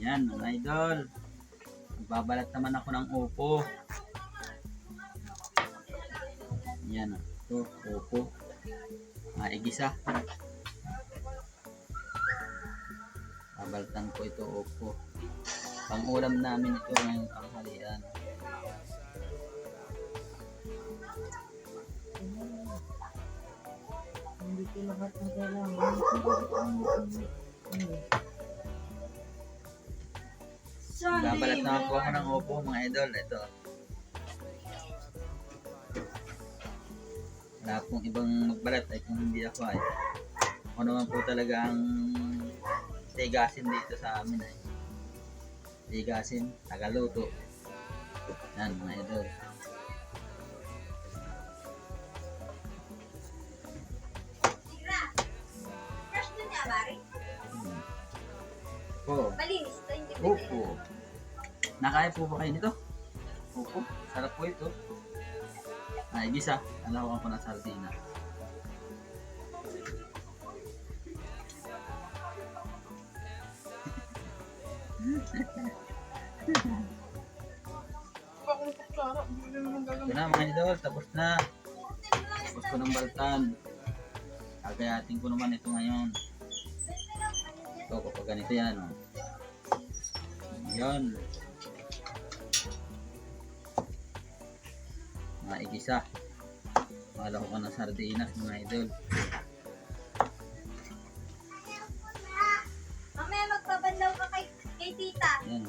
Yan, mga idol. Magbabalat naman ako ng upo. Yan, ito, upo. Maigisa. Babalatan ko ito upo. Pang ulam namin ito ngayong tanghalian. Hindi ko lahat ng kailangan. Babalat na ako ng upo, mga idol. Ito. Wala pong ibang magbalat ay kung hindi ako ay. Ako naman po talaga ang tigasin dito sa amin ay. Tigasin, tagaluto. Yan mga idol. Nakaya po ba kayo nito? Upo, sarap po ito. Ay, gisa. Alawan ko ng sardina. Ito na mga idol, tapos na. Tapos ko ng baltan. Kagayatin ko naman ito ngayon. Ito, kapag ganito yan, oh. Yan. Maigisa. Mahalo ko ka ng sardinas, mga idol. Mamaya magpabanlaw ka kay, kay tita. Yan.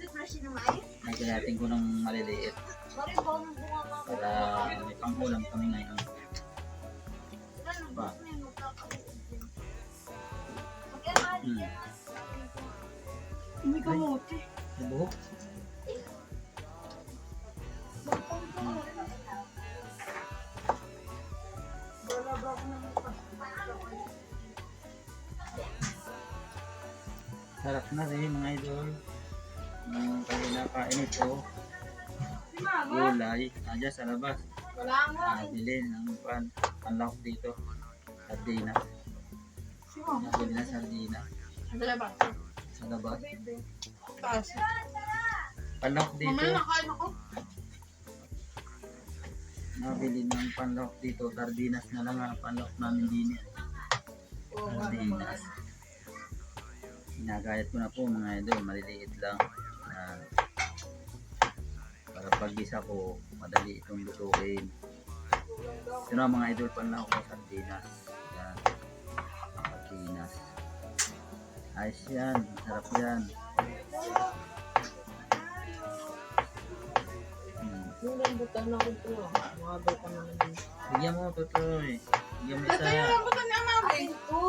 Toothbrush na maayos. Nagayatin ko ng maliliit para may pangkulam kami ngayon. Ba? Hmm. yan. Hindi ka muti. Sa buhok. Sarap na rin, mga idol. Ang kanila kain ito, gulay. Nandiyan sa labas. Wala nga. Nabili ng pan, panlawak dito. Sardina. Nabili na sardina. Ang labas. Sa labas. Panlawak dito. Mamaya nakain ako. Nabili ng panlawak dito. Sardinas na lang ang panlawak namin din. Sardinas. Ginagayat ko na po mga idol. Maliliit lang. Na para pag gisa ko, madali itong lutuin. Ito na mga idol panlawak ko sardinas. Yan. Sardinas. Ayos yan. Sarap yan. Yung rambutan na ako ito. Mga na naman. Bigyan mo, Totoy. Bigyan mo Ito yung isa. rambutan niya, mami. Ito.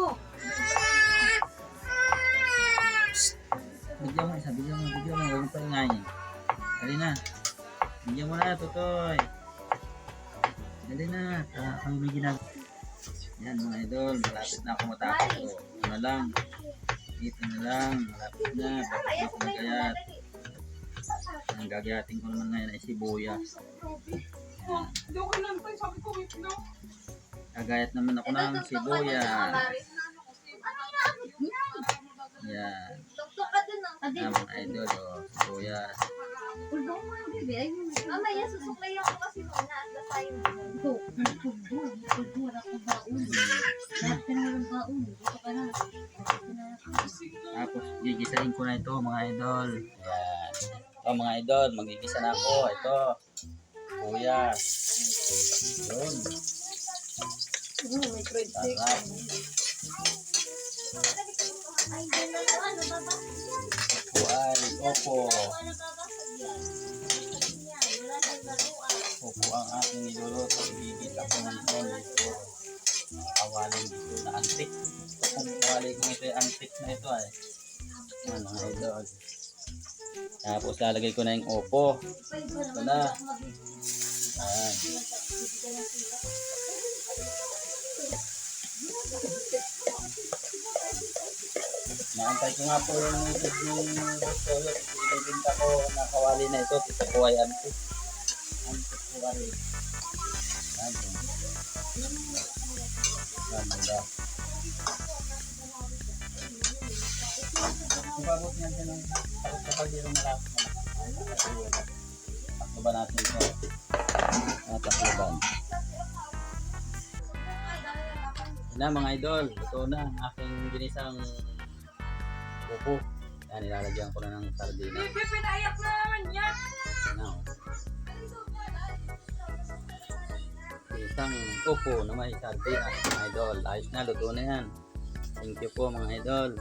Bigyan mo isa. Bigyan mo. Bigyan mo. Huwag mo paingayin. Dali na. Bigyan mo na, Totoy. Dali na. Kami may ginagawa. Yan mga idol. Malapit na ako matapos. Na lang. Dito na lang. Malapit na. Bakit Kaya ako Ang gagayatin ko naman ngayon ay sibuyas. Hindi ako nantay. Sabi ko, wait. Gagayat naman ako ng ka sibuyas. Yan. Ka. Yan mga idol. Oh, sibuyas. Ulbong mo yung bebe. Ay, Mamaya, susuklay ako kasi muna at basahin mo. Ito. Tapos gigisahin ko na ito mga idol. Ayan. Ito mga idol, magigisa na ako. Ito. Kuya. Yun. Hmm, may grade six. Sarap. Ay, dyan na to. Ano ba ba? Upuan. Opo. Ano. Opo ang aking niluluto. Igigisa ko ngayon. Ito. Kawalin dito na antik. Ito kung kawali kong ito yung antik na ito ay. Yan mga idol. Tapos lalagay ko na yung opo. Ito na. Ayan. Naantay ko nga po yung message ni Solo. Ibibinta ko na kawali na ito. Ito po ay antik. Antik po ay. Ayan. Ayan. Ayan. Ibabot niyan siya ng takot sa kaldero na lang. Takloban natin ito. Ah, takloban. Yan na mga idol, ito na ang aking ginisang upo. Yan, nilalagyan ko na ng sardina. Bibi, pinayak na naman yan. Now, isang upo na may sardinas mga idol. Ayos na, luto na yan. Thank you po mga idol.